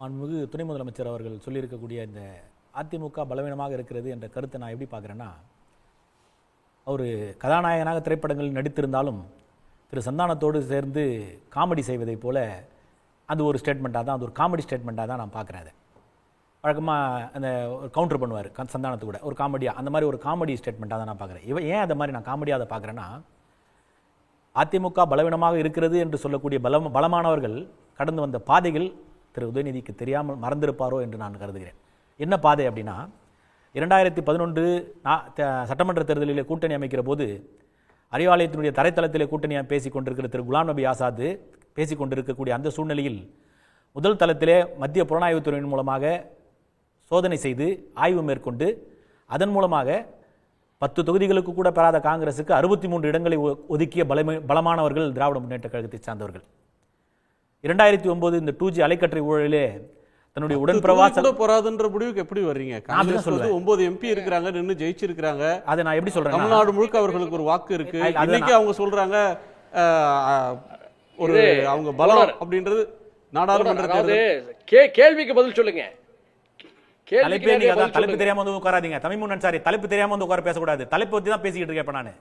மாண்புமிகு துணை முதலமைச்சர் அவர்கள் சொல்லியிருக்கக்கூடிய இந்த அதிமுக பலவீனமாக இருக்கிறது என்ற கருத்தை நான் எப்படி பார்க்குறேன்னா அவர் கதாநாயகனாக திரைப்படங்களில் நடித்திருந்தாலும் திரு சந்தானத்தோடு சேர்ந்து காமெடி செய்வதைப் போல அது ஒரு ஸ்டேட்மெண்ட்டாக தான் அது ஒரு காமெடி ஸ்டேட்மெண்ட்டாக தான் நான் பார்க்குறேன் அதை. வழக்கமாக அந்த ஒரு கவுண்டர் பண்ணுவார் சந்தானத்து கூட. ஒரு காமெடியாக அந்த மாதிரி ஒரு காமெடி ஸ்டேட்மெண்ட்டாக தான் நான் பார்க்குறேன். இவன் ஏன் அந்த மாதிரி நான் காமெடியாக அதை பார்க்குறேன்னா அதிமுக பலவீனமாக இருக்கிறது என்று சொல்லக்கூடிய பலம் பலமானவர்கள் கடந்து வந்த பாதைகள் திரு உதயநிதிக்கு தெரியாமல் மறந்திருப்பாரோ என்று நான் கருதுகிறேன். என்ன பாதை அப்படின்னா இரண்டாயிரத்தி பதினொன்று சட்டமன்ற தேர்தலில் கூட்டணி அமைக்கிற போது அறிவாலயத்தினுடைய தரைத்தளத்திலே கூட்டணியாக பேசி கொண்டிருக்கிற திரு குலாம் நபி ஆசாத் பேசி கொண்டிருக்கக்கூடிய அந்த சூழ்நிலையில் முதல் தளத்திலே மத்திய புலனாய்வுத்துறையின் மூலமாக சோதனை செய்து ஆய்வு மேற்கொண்டு அதன் மூலமாக பத்து தொகுதிகளுக்கு கூட பெறாத காங்கிரசுக்கு அறுபத்தி மூன்று இடங்களை ஒதுக்கிய பலமை பலமானவர்கள் திராவிட முன்னேற்ற கழகத்தை சார்ந்தவர்கள். இரண்டாயிரத்தி ஒன்பது இந்த டூ ஜி அலைக்கற்றை ஊழலிலே தன்னுடைய உடன்பிரவாச கூட போறாதுன்ற முடிவுக்கு எப்படி வர்றீங்க? காங்கிரஸ் வந்து சொல்லுவேன். ஒன்பது எம்பி இருக்கிறாங்க நின்னு ஜெயிச்சிருக்காங்க அதை நான் எப்படி சொல்றேன்னா தமிழ்நாடு முழுக்க அவர்களுக்கு ஒரு வாக்கு இருக்கு. இன்னைக்கு அவங்க சொல்றாங்க ஒரு அவங்க பலம் அப்படின்றது நாடாளுமன்ற கேள்விக்கு பதில் சொல்லுங்க. தலைப்பே நீங்க அதான் தலைப்பு. தெரியாம வந்து உட்காராதீங்க. தமிழ் அன்சாரி தலைப்பு தெரியாம வந்து உட்கார பேசக்கூடாது. தலைப்பு பத்தி தான் பேசிக்கிட்டு இருக்கேன் இப்ப நானு.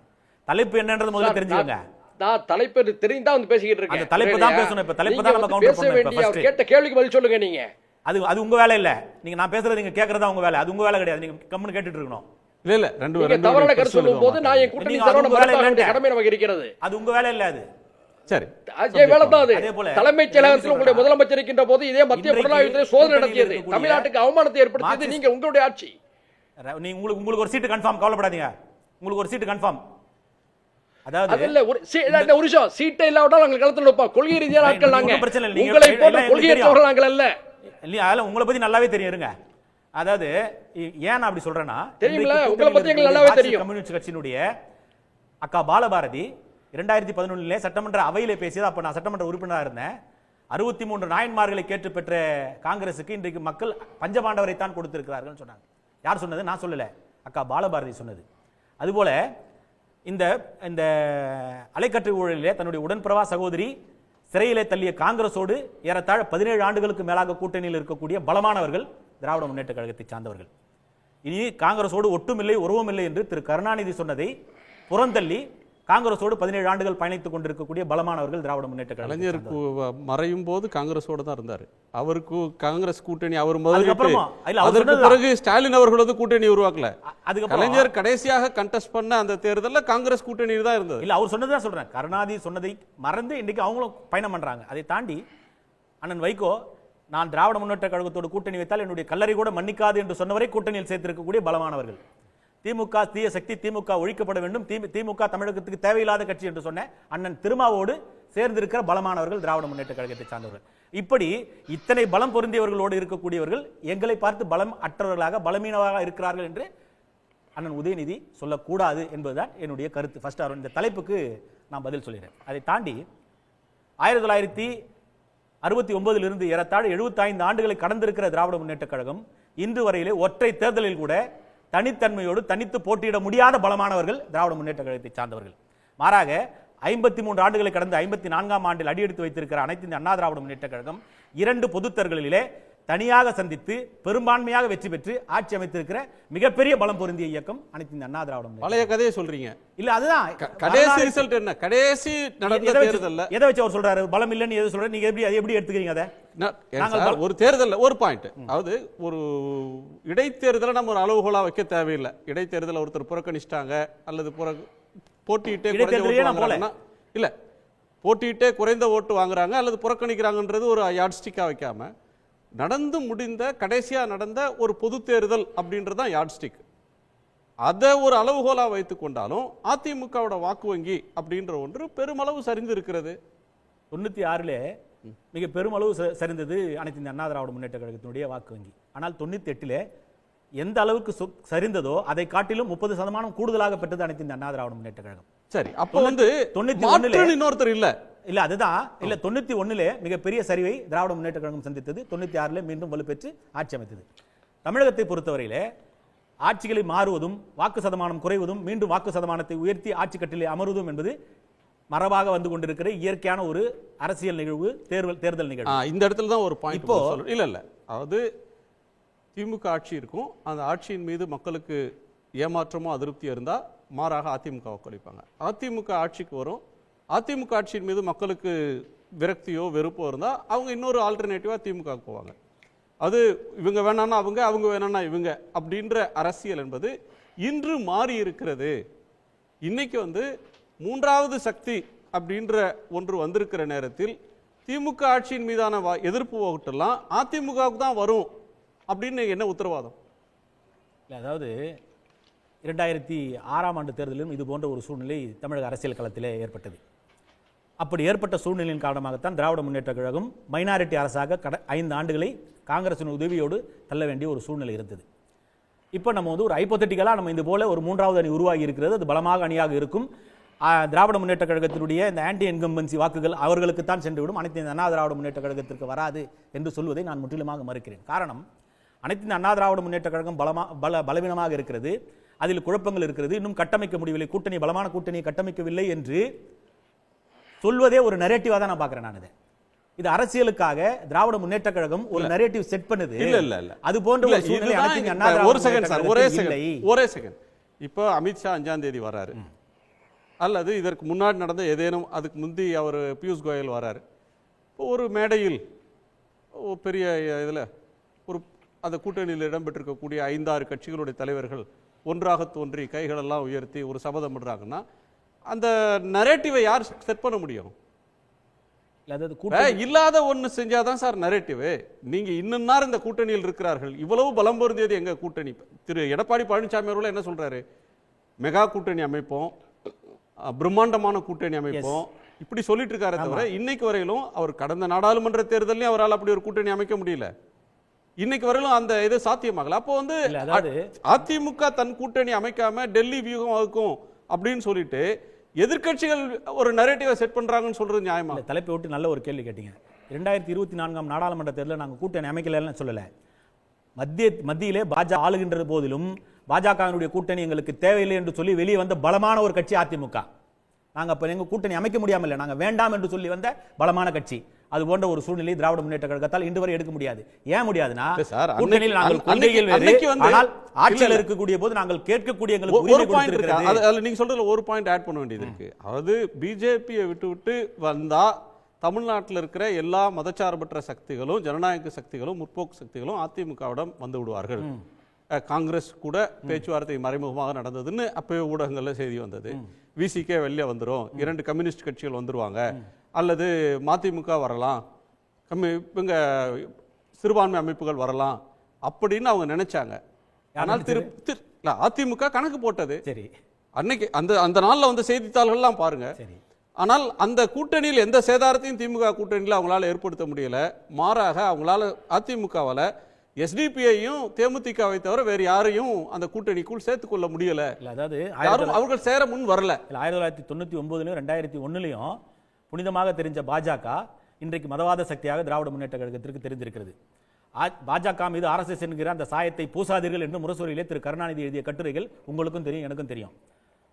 தலைப்பு என்னன்றது முதல்ல சார், தெரிஞ்சுக்கோங்க. நான் தலைப்பு தெரிந்தா வந்து பேசிக்கிட்டு இருக்கேன். தலைப்பு தான்? பேசணும். இப்ப. தலைப்பு நீங்க தான் நம்ம counter பேச வேண்டிய. கேட்ட கேள்விக்கு பதில் சொல்லுங்க நீங்க. அது அது உங்க வேலை இல்ல. நீங்க நான் பேசுறது நீங்க கேக்குறதா உங்க வேலை. அது உங்க வேலை கிடையாது. நீங்க கம்முன்னு கேட்டுட்டு இருக்கணும். இல்ல இல்ல ரெண்டு நீங்க ரெண்டு தவறான பேரும் கருத்து சொல்லும் போது நான் என் கூட்டணி நீங்க தரணும். கடமை நமக்கு இருக்கிறது. அது உங்க வேலை இல்ல அது. சரி. அதே வேலை தான் அது. அதே போல தலைமைச் செயலகத்தில் உங்களுடைய. முதலமைச்சர் இருக்கின்ற போது இதே மத்திய புலனாய்வுத்துறை சோதனை நடத்தியது. தமிழ்நாட்டுக்கு அவமானத்தை ஏற்படுத்தியது. நீங்க உங்களுடைய ஆட்சி. நீ உங்களுக்கு உங்களுக்கு ஒரு சீட்டு கன்ஃபார்ம் கவலைப்படாதீங்க. உங்களுக்கு ஒரு சீட்டு கன்ஃபார்ம் அதாவது ஒரு ஒரு சீட்டை இல்லாவிட்டால் நாங்கள் களத்தில் நிற்போம். கொள்கை ரீதியான ஆட்கள் பிரச்சனை இல்லை. உங்களை கொள்கையற்றவர்கள் நாங்கள் அல்ல. இல்லையா உங்களை பத்தி நல்லாவே தெரியும் இருங்க. அதாவது ஏன் அப்படி சொல்றேன்னா தெரியுமில்ல, இன்றைக்கு உங்களை பத்தி எங்களுக்கு கூட்டணியில் நல்லாவே இருக்கக்கூடிய தெரியும். கம்யூனிஸ்ட் கட்சியினுடைய அக்கா பாலபாரதி இரண்டாயிரத்தி பதினொன்னுல சட்டமன்ற அவையிலே பேசியது அப்ப நான் சட்டமன்ற உறுப்பினராக இருந்தேன். அறுபத்தி மூன்று நாயன்மார்களை கேட்டு பெற்ற காங்கிரசுக்கு இன்றைக்கு மக்கள் பஞ்சபாண்டவரை தான் கொடுத்திருக்கிறார்கள் சொன்னாங்க. யார் சொன்னது? நான் சொல்லல. அக்கா பாலபாரதி சொன்னது. அதுபோல இந்த இந்த அலைக்கற்றை ஊழலிலே தன்னுடைய உடன்பிரவா சகோதரி சிறையிலே தள்ளிய காங்கிரஸோடு ஏறத்தாழ பதினேழு ஆண்டுகளுக்கு மேலாக கூட்டணியில் இருக்கக்கூடிய பலமானவர்கள் திராவிட முன்னேற்ற கழகத்தை சார்ந்தவர்கள். இனி காங்கிரஸோடு ஒட்டுமில்லை உறவுமில்லை என்று திரு கருணாநிதி சொன்னதை புறந்தள்ளி காங்கிரஸோடு பதினேழு ஆண்டுகள் பயணித்துக் கொண்டிருக்கக்கூடிய பலமானவர்கள் திராவிட முன்னேற்ற கலைஞர் மறையும் போது காங்கிரஸோட தான் இருந்தாரு. அவருக்கு காங்கிரஸ் கூட்டணி அவர் அவர் அதற்கு. பிறகு ஸ்டாலின் அவர்கள் வந்து கூட்டணி உருவாக்கல. அ- அதுக்கப்புறம் கலைஞர் கடைசியாக கண்டெஸ்ட் பண்ண அந்த தேர்தல்ல காங்கிரஸ் கூட்டணி தான் இருந்தது இல்ல அவர் சொன்னதுதான் சொல்றேன். கருணாநிதி சொன்னதை மறந்து இன்னைக்கு அவங்களும் பயணம் பண்றாங்க. அதை தாண்டி அண்ணன் வைகோ நான் திராவிட முன்னேற்ற கழகத்தோடு கூட்டணி வைத்தால் என்னுடைய கல்லறை கூட மன்னிக்காது என்று சொன்னவரை கூட்டணியில் சேர்த்திருக்கக்கூடிய பலமானவர்கள். திமுக தீய சக்தி திமுக ஒழிக்கப்பட வேண்டும். தி- திமுக தமிழகத்துக்கு தேவையில்லாத கட்சி என்று சொன்ன அண்ணன் திருமாவோடு சேர்ந்திருக்கிற பலமானவர்கள் திராவிட முன்னேற்ற கழகத்தை சார்ந்தவர்கள். இப்படி இத்தனை பலம் பொருந்தியவர்களோடு இருக்கக்கூடியவர்கள் எங்களை பார்த்து பலம் அற்றவர்களாக பலமீனவாக இருக்கிறார்கள் என்று அண்ணன் உதயநிதி சொல்லக்கூடாது என்பதுதான் என்னுடைய கருத்து. ஃபர்ஸ்ட் அவர் இந்த தலைப்புக்கு நான் பதில் சொல்கிறேன் அதை தாண்டி ஆயிரத்தி தொள்ளாயிரத்தி அறுபத்தி ஒன்பதிலிருந்து ஏறத்தாழ் எழுபத்தைந்து ஆண்டுகளை கடந்திருக்கிற திராவிட முன்னேற்றக் கழகம் இன்று வரையிலே ஒற்றை தேர்தலில் கூட தனித்தன்மையோடு தனித்து போட்டியிட முடியாத பலமானவர்கள் திராவிட முன்னேற்ற கழகத்தை சார்ந்தவர்கள். மாறாக ஐம்பத்தி மூன்று ஆண்டுகளை கடந்து ஐம்பத்தி நான்காம் ஆண்டில் அடியெடுத்து வைத்திருக்கிற அனைத்து இந்த அண்ணா திராவிட முன்னேற்ற கழகம் இரண்டு பொதுத்தர்களிலே தனியாக சந்தித்து பெரும்பான்மையாக வெற்றி பெற்று ஆட்சி அமைத்திருக்கிற மிகப்பெரிய பலம் பொருந்திய இயக்கம் அனைத்து இந்த அண்ணா திராவிட முன்னேற்ற பழைய கதையை சொல்றீங்க. இல்ல அதுதான். கடைசி ரிசல்ட் என்ன? கடைசி நடந்த தேர்தல்ல. எதை வச்சு அவர் சொல்றாரு? பலம் இல்லைன்னு எது சொல்றாரு? நீங்க எப்படி அதை எப்படி எடுத்துக்கிறீங்க அதை? ஒரு தேர்தல்ல ஒரு பாயிண்ட் அதாவது ஒரு இடைத்தேர்தலை நம்ம ஒரு அளவுகோலா வைக்க தேவையில்லை. இடைத்தேர்தலை ஒருத்தர் புறக்கணிச்சிட்டாங்க அல்லது புற போட்டியிட்டே இல்ல போட்டியிட்டே குறைந்த ஓட்டு வாங்குறாங்க அல்லது புறக்கணிக்கிறாங்கன்றது ஒரு யாட்ஸ்டிக்கா வைக்காம நடந்து முடிந்த கடைசியா நடந்த ஒரு பொது தேர்தல் அப்படின்றது தான் யாட்ஸ்டிக் அதை ஒரு அளவுகோலா வைத்துக் கொண்டாலும் அதிமுகவோட வாக்கு வங்கி அப்படின்ற ஒன்று பெருமளவு சரிந்து இருக்கிறது தொண்ணூத்தி ஆறுல மிக பெருமளவு சரிந்தது அனைத்து இந்த அண்ணா திராவிட முன்னேற்ற கழகத்தினுடைய வாக்கு வங்கி. ஆனால் தொண்ணூத்தி எட்டுல எந்த அளவுக்கு சரிந்ததோ அதை காட்டிலும் முப்பது சதமானம் கூடுதலாக பெற்றது அனைத்து இந்த அண்ணா திராவிட முன்னேற்ற கழகம். சரி அப்போ வந்து தொண்ணூத்தி மாற்று ஒண்ணுல- இன்னொருத்தர் இல்ல. இல்ல அதுதான். இல்ல தொண்ணூத்தி ஒண்ணுல மிகப்பெரிய சரிவை திராவிட முன்னேற்ற கழகம் சந்தித்தது. தொண்ணூத்தி ஆறுல மீண்டும் வலுப்பெற்று ஆட்சி அமைத்தது. தமிழகத்தை பொறுத்தவரையிலே ஆட்சிகளை மாறுவதும் வாக்கு சதமானம் குறைவதும் மீண்டும் வாக்கு சதமானத்தை உயர்த்தி ஆட்சி கட்டிலே அமர்வதும் என்பது மரபாக வந்து கொண்டிருக்கிற இயற்கையான ஒரு அரசியல் நிகழ்வு தேர்தல் தேர்தல் நிகழ்வு. இந்த இடத்துல தான் ஒரு பாயிண்ட் இப்போ- இல்ல இல்ல. அதாவது திமுக ஆட்சி இருக்கும். அந்த ஆட்சியின் மீது மக்களுக்கு ஏமாற்றமோ அதிருப்தியோ இருந்தா மாறாக அதிமுக வாக்களிப்பாங்க அதிமுக ஆட்சிக்கு வரும். அதிமுக ஆட்சியின் மீது மக்களுக்கு விரக்தியோ வெறுப்போ இருந்தால் அவங்க இன்னொரு ஆல்டர்னேட்டிவாக திமுக போவாங்க. அது இவங்க வேணான்னா அவங்க அவங்க வேணான்னா இவங்க அப்படின்ற அரசியல் என்பது இன்று மாறி இருக்கிறது. இன்னைக்கு வந்து மூன்றாவது சக்தி அப்படின்ற ஒன்று வந்திருக்கிற நேரத்தில் திமுக ஆட்சியின் மீதான வா- எதிர்ப்பு ஓட்டெல்லாம் அதிமுகவுக்கு தான் வரும் அப்படின்னு என்ன உத்தரவாதம்? இல்லை அதாவது இரண்டாயிரத்தி ஆறாம் ஆண்டு தேர்தலிலும் இது போன்ற ஒரு சூழ்நிலை தமிழக அரசியல் களத்தில் ஏற்பட்டது. அப்படி ஏற்பட்ட சூழ்நிலையின் காரணமாகத்தான் திராவிட முன்னேற்ற கழகம் மைனாரிட்டி அரசாக கட ஐந்து ஆண்டுகளை காங்கிரசின் உதவியோடு தள்ள வேண்டிய ஒரு சூழ்நிலை இருந்தது. இப்போ நம்ம வந்து ஒரு ஐப்போத்தட்டிக்கலாக நம்ம இது போல ஒரு மூன்றாவது அணி உருவாகி இருக்கிறது. அது பலமாக அணியாக இருக்கும். திராவிட முன்னேற்ற கழகத்தினுடைய இந்த ஆன்டி என்கம்பன்சி வாக்குகள் அவர்களுக்கு தான் சென்றுவிடும். அனைத்து இந்த அண்ணா திராவிட முன்னேற்ற கழகத்திற்கு வராது என்று சொல்வதை நான் முற்றிலுமாக மறுக்கிறேன். காரணம் அனைத்து இந்த அண்ணா திராவிட முன்னேற்ற கழகம் பலமாக பல பலவீனமாக இருக்கிறது. அதில் குழப்பங்கள் இருக்கிறது. இன்னும் கட்டமைக்க முடியவில்லை. கூட்டணி பலமான கூட்டணியை கட்டமைக்கவில்லை என்று சொல்வதே ஒரு நரேட்டிவா தான் நான் பார்க்கிறேன் நான் இதை. இது அரசியலுக்காக திராவிட முன்னேற்ற கழகம் ஒரு நரேட்டிவ் செட் பண்ணுது. இல்ல இல்ல இல்ல. அது போன்ற ஒரு சூழ்நிலை ஒரு செகண்ட் சார் ஒரே செகண்ட். ஒரே செகண்ட் இப்போ அமித்ஷா அஞ்சாம் தேதி வராரு அல்லது இதற்கு முன்னாடி நடந்த ஏதேனும் அதுக்கு முந்தி அவர் பியூஷ் கோயல் வராரு ஒரு மேடையில் பெரிய இதில் ஒரு அந்த கூட்டணியில் இடம்பெற்றிருக்கக்கூடிய ஐந்தாறு கட்சிகளுடைய தலைவர்கள் ஒன்றாக தோன்றி கைகளெல்லாம் உயர்த்தி ஒரு சபதம் பண்றாங்கன்னா அந்த நரேட்டிவை யார் செட் பண்ண முடியும்? இல்லாத ஒண்ணு செஞ்சாதான் சார் நரேட்டிவ் நீங்க இன்னும் நாள் இந்த கூட்டணியில் இருக்கிறார்கள். இவ்வளவு பலம் பொருந்தியது எங்க கூட்டணி? திரு எடப்பாடி பழனிசாமி அவர்கள் என்ன சொல்றாரு? மெகா கூட்டணி அமைப்போம். பிரம்மாண்டமான கூட்டணி அமைப்போம். இப்படி சொல்லிட்டு இருக்காரே தவிர இன்னைக்கு வரையிலும் அவர் கடந்த நாடாளுமன்ற தேர்தலையும் அவரால் அப்படி ஒரு கூட்டணி அமைக்க முடியல. இன்னைக்கு வரையிலும் அந்த இது சாத்தியமாகல. அப்போ வந்து அதிமுக தன் கூட்டணி அமைக்காம டெல்லி வியூகம் வகுக்கும் அப்படின்னு சொல்லிட்டு எதிர்க்கட்சிகள் ஒரு நரேட்டிவை செட் பண்ணுறாங்கன்னு சொல்கிறது நியாயமா? தலைப்பை விட்டு நல்ல ஒரு கேள்வி கேட்டீங்க. ரெண்டாயிரத்தி இருபத்தி நான்காம் நாடாளுமன்ற தேர்தலில் நாங்கள் கூட்டணி அமைக்கலன்னு சொல்லலை. மத்திய மத்தியிலே பாஜக ஆளுகின்ற போதிலும் பாஜகவினுடைய கூட்டணி எங்களுக்கு தேவையில்லை என்று சொல்லி வெளியே வந்த பலமான ஒரு கட்சி அதிமுக. நாங்கள் இப்போ எங்கள் கூட்டணி அமைக்க முடியாமல் இல்லை. நாங்கள் வேண்டாம் என்று சொல்லி வந்த பலமான கட்சி. அது போன்ற ஒரு சூழ்நிலை திராவிட முன்னேற்ற கழகத்தால் இன்று வரை எடுக்க முடியாது. ஏன் முடியாதுன்னா? கூட்டணியில் நாங்கள் கொள்கைகள் வேறு ஆனால் ஆட்சியில். இருக்கக்கூடிய போது நாங்கள் கேட்கக்கூடிய எங்களுக்கு ஒரு பாயிண்ட் இருக்கு. நீங்க சொல்றதுல ஒரு பாயிண்ட் ஆட் பண்ண வேண்டியது இருக்கு. அதாவது பிஜேபியை விட்டு விட்டு வந்தா தமிழ்நாட்டில் இருக்கிற எல்லா மதச்சார்பற்ற சக்திகளும் ஜனநாயக சக்திகளும் முற்போக்கு சக்திகளும் அதிமுகவிடம் வந்து விடுவார்கள். காங்கிரஸ் கூட பேச்சுவார்த்தை மறைமுகமாக நடந்ததுன்னு அப்பவே ஊடகங்கள்ல செய்தி வந்தது. விசிகே வெளியே வந்துரும். இரண்டு கம்யூனிஸ்ட் கட்சிகள் வந்துருவாங்க. அல்லது மதிமுக வரலாம். கம்மி இவங்க சிறுபான்மை அமைப்புகள் வரலாம் அப்படின்னு அவங்க நினைச்சாங்க. ஆனால் திரு திரு- அதிமுக கணக்கு போட்டது. சரி. அன்னைக்கு அந்த அந்த நாள்ல வந்த செய்தித்தாள்கள்லாம் பாருங்க. சரி. ஆனால் அந்த கூட்டணியில் எந்த சேதாரத்தையும் திமுக கூட்டணியில் அவங்களால ஏற்படுத்த முடியல. மாறாக அவங்களால அதிமுகவால எஸ்டிபிஐயும் தேமுதிகவை தவிர வேறு யாரையும் அந்த கூட்டணிக்குள் சேர்த்துக்கொள்ள முடியல. இல்ல அதாவது யாரும் அவர்கள் சேர முன் வரல. இல்லை ஆயிரத்தி தொள்ளாயிரத்தி தொண்ணூற்றி ஒன்பதுலையும் ரெண்டாயிரத்தி ஒன்றுலையும் புனிதமாக தெரிஞ்ச பாஜக இன்றைக்கு மதவாத சக்தியாக திராவிட முன்னேற்ற கழகத்திற்கு தெரிந்திருக்கிறது. பாஜக மீது ஆர்எஸ்எஸ் என்கிற அந்த சாயத்தை பூசாதீர்கள் என்று முரசொலியிலே திரு கருணாநிதி எழுதிய கட்டுரைகள் உங்களுக்கும் தெரியும் எனக்கும் தெரியும்.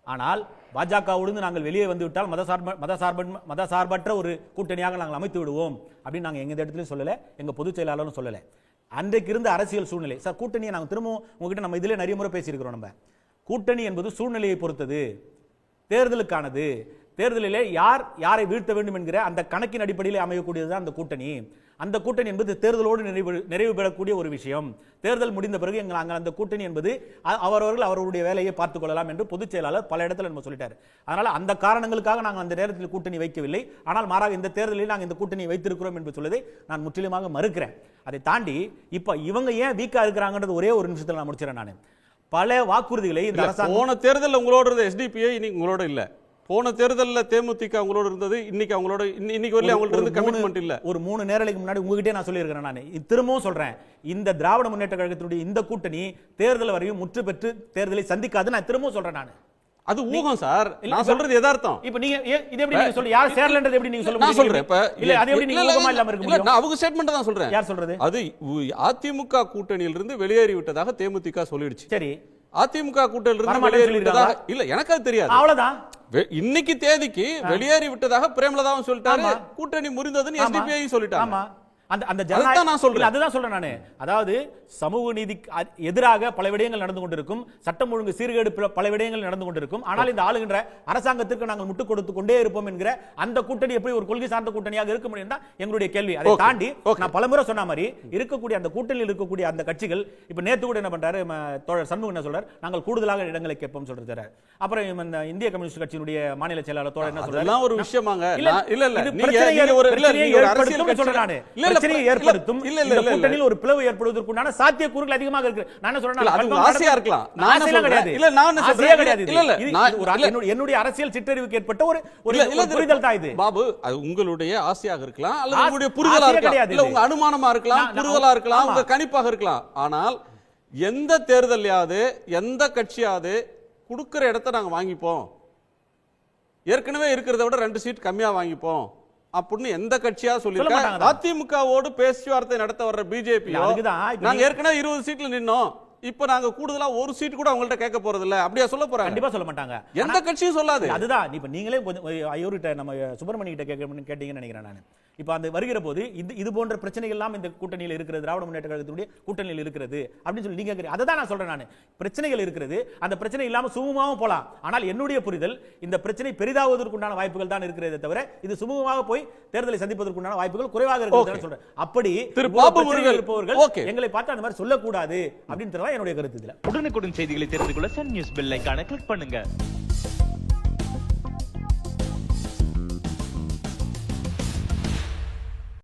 ஆனால் பாஜகவோடு நாங்கள் வெளியே வந்து விட்டால் மதசார்ப மதசார்பன் மதசார்பற்ற ஒரு கூட்டணியாக நாங்கள் அமைத்து விடுவோம் அப்படின்னு நாங்கள் எங்க இடத்துலையும் சொல்லலை எங்க பொதுச் செயலாளரும் சொல்லலை. அன்றைக்கு இருந்த அரசியல் சூழ்நிலை. சார் கூட்டணியை நாங்கள் திரும்பவும் உங்ககிட்ட நம்ம இதிலே நிறைய முறை பேசியிருக்கிறோம் நம்ம. கூட்டணி என்பது சூழ்நிலையை பொறுத்தது தேர்தலுக்கானது. தேர்தலிலே யார் யாரை வீழ்த்த வேண்டும் என்கிற அந்த கணக்கின் அடிப்படையில் அமையக்கூடியது தான் அந்த கூட்டணி. அந்த கூட்டணி என்பது தேர்தலோடு நிறைவு நிறைவு பெறக்கூடிய ஒரு விஷயம். தேர்தல் முடிந்த பிறகு எங்கள் நாங்கள் அந்த கூட்டணி என்பது அவரவர்கள் அவர்களுடைய வேலையை பார்த்துக் கொள்ளலாம் என்று பொதுச் செயலாளர் பல இடத்துல நம்ம சொல்லிட்டாரு. அதனால அந்த காரணங்களுக்காக நாங்கள் அந்த நேரத்தில் கூட்டணி வைக்கவில்லை. ஆனால் மாறாக இந்த தேர்தலில் நாங்கள் இந்த கூட்டணி வைத்திருக்கிறோம் என்று சொல்வதை நான் முற்றிலுமாக மறுக்கிறேன். அதை தாண்டி இப்ப இவங்க ஏன் வீக்கா இருக்கிறாங்கன்றது ஒரே ஒரு நிமிஷத்துல நான் முடிச்சிடறேன் நான். பல வாக்குறுதிகளை இந்த போன தேர்தல்ல உங்களோட எஸ்டிபிஐ இன்னைக்கு உங்களோட இல்ல. போன தேர்தல்ல தேமுதிக உங்களோட இருந்தது இன்னைக்கு அவங்களோட இன்னி- இன்னைக்கு வரல அவங்கள்ட்ட இருந்து மூணு- கமிட்மெண்ட் இல்ல. ஒரு மூணு நேரலைக்கு முன்னாடி உங்ககிட்டே நான் சொல்லியிருக்கிறேன் நான். திரும்பவும் சொல்றேன். இந்த திராவிட முன்னேற்ற கழகத்தினுடைய இந்த கூட்டணி தேர்தல் வரையும் முற்று பெற்று தேர்தலை சந்திக்காது நான் திரும்பவும் சொல்றேன் நான். அது ஊகம் சார். நான் சொல்றது யதார்த்தம். இப்ப நீங்க இது எப்படி நீங்க சொல்ல யார் சேரலன்றது எப்படி நீங்க சொல்ல நான்? சொல்றேன் இப்ப இல்ல அது எப்படி நீங்க ஊகமா இல்லாம இருக்க முடியும்? நான் அவங்க ஸ்டேட்மெண்ட் தான் சொல்றேன். யார் சொல்றது? அது அதிமுக கூட்டணியிலிருந்து வெளியேறி விட்டதாக தேமுதிக சொல்லிடுச்சு. சரி. அதிமுக சொல்லிருக்காங்களா? இல்ல எனக்கு அது தெரியாது அவ்வளவுதான் இன்னைக்கு தேதிக்கு வெளியேறி விட்டதாக பிரேமலதாவும் சொல்லிட்டாரு. கூட்டணி முறிந்ததுன்னு ஆமா. எஸ்டிபிஐயும் சொல்லிட்டாங்க அந்த அந்த அதுதான் ஜனநாயக நான் சொல்றேன். அதுதான் சொல்றேன் நானு. அதாவது சமூக நீதிக்கு எதிராக பல விடயங்கள் நடந்து கொண்டிருக்கும். சட்டம் ஒழுங்கு சீர்கேடு பல- விடயங்கள் நடந்து கொண்டிருக்கும். ஆனால் இந்த ஆளுகின்ற அரசாங்கத்திற்கு நாங்கள் முட்டுக் கொடுத்து கொண்டே இருப்போம் என்கிற அந்த கூட்டணி எப்படி ஒரு கொள்கை சார்ந்த கூட்டணியாக இருக்க முடியும் தான் எங்களுடைய கேள்வி. அதை. தாண்டி. நான் பலமுறை சொன்ன மாதிரி இருக்கக்கூடிய அந்த கூட்டணியில் இருக்கக்கூடிய அந்த கட்சிகள் இப்ப நேத்து கூட என்ன பண்றாரு தோழர் சண்முகம் என்ன சொல்றாரு? நாங்கள் கூடுதலாக இடங்களை கேட்போம் சொல்றாரு அப்புறம் இந்த இந்திய கம்யூனிஸ்ட் கட்சியினுடைய மாநில செயலாளர் தோழர் என்ன சொல்றாரு? ஒரு விஷயமாங்க. இல்ல, இல்ல ஒரு சொல்றேன் பிரச்சனையை ஏற்படுத்தும் இல்ல இல்ல கூட்டணியில் ஒரு பிளவு ஏற்படுவதற்குண்டான சாத்தியக்கூறுகள் அதிகமாக இருக்கு நான் என்ன சொல்றேன் ஆசையா இருக்கலாம். நான்? கிடையாது இல்ல, நான் ஆசையே? கிடையாது. இல்ல, இல்ல. என்னுடைய- அரசியல் சிற்றறிவுக்கு ஏற்பட்ட ஒரு ஒரு புரிதல் தான் இது பாபு அது உங்களுடைய ஆசையாக இருக்கலாம் அல்லது உங்களுடைய புரிதலா இருக்கலாம் இல்ல. உங்க அனுமானமா இருக்கலாம் புரிதலா இருக்கலாம். உங்க கணிப்பாக இருக்கலாம் ஆனால் எந்த தேர்தலையாவது எந்த கட்சியாவது கொடுக்கிற இடத்த நாங்க வாங்கிப்போம் ஏற்கனவே இருக்கிறத விட ரெண்டு சீட் கம்மியா வாங்கிப்போம் அப்படின்னு எந்த கட்சியா சொல்லிருக்கா மாட்டாங்க. அதிமுகவோடு பேச்சுவார்த்தை நடத்த வர்ற பிஜேபி நாங்க ஏற்கனவே இருபது சீட்ல நின்னோம். இப்ப நாங்க கூடுதலா ஒரு சீட் கூட அவங்கள்ட்ட கேட்க போறது இல்ல அப்படியா சொல்ல போறாங்க? கண்டிப்பா சொல்ல மாட்டாங்க. எந்த கட்சியும் சொல்லாது. அதுதான். இப்ப நீங்களே கொஞ்சம் ஐயோர்கிட்ட நம்ம சுப்பிரமணிய கிட்ட கேட்க கேட்டீங்கன்னு நினைக்கிறேன் நான். இப்ப அந்த வருகிற போது இது இது போன்ற பிரச்சனைகள் எல்லாம் இந்த கூட்டணியில் இருக்கிறது திராவிட முன்னேற்ற கழகத்தினுடைய கூட்டணியில் இருக்கிறது அப்படின்னு சொல்லி நீங்க அதை தான் நான் சொல்றேன் நான் பிரச்சனைகள் இருக்கிறது அந்த பிரச்சனை இல்லாம சுமூகமாகவும் போலாம் ஆனால் என்னுடைய புரிதல் இந்த பிரச்சனை பெரிதாவதற்குண்டான வாய்ப்புகள் தான் இருக்கிறதே தவிர இது சுமூகமாக போய் தேர்தலை சந்திப்பதற்குண்டான வாய்ப்புகள் குறைவாக இருக்கிறது Okay. சொல்றேன் அப்படி. இருப்பவர்கள் Okay. எங்களை பார்த்து அந்த மாதிரி சொல்லக்கூடாது அப்படின்றதான் என்னுடைய கருத்து இதுல உடனுக்குடன் செய்திகளை தெரிந்து கொள்ள சன் நியூஸ் பெல் ஐகானை கிளிக் பண்ணுங்க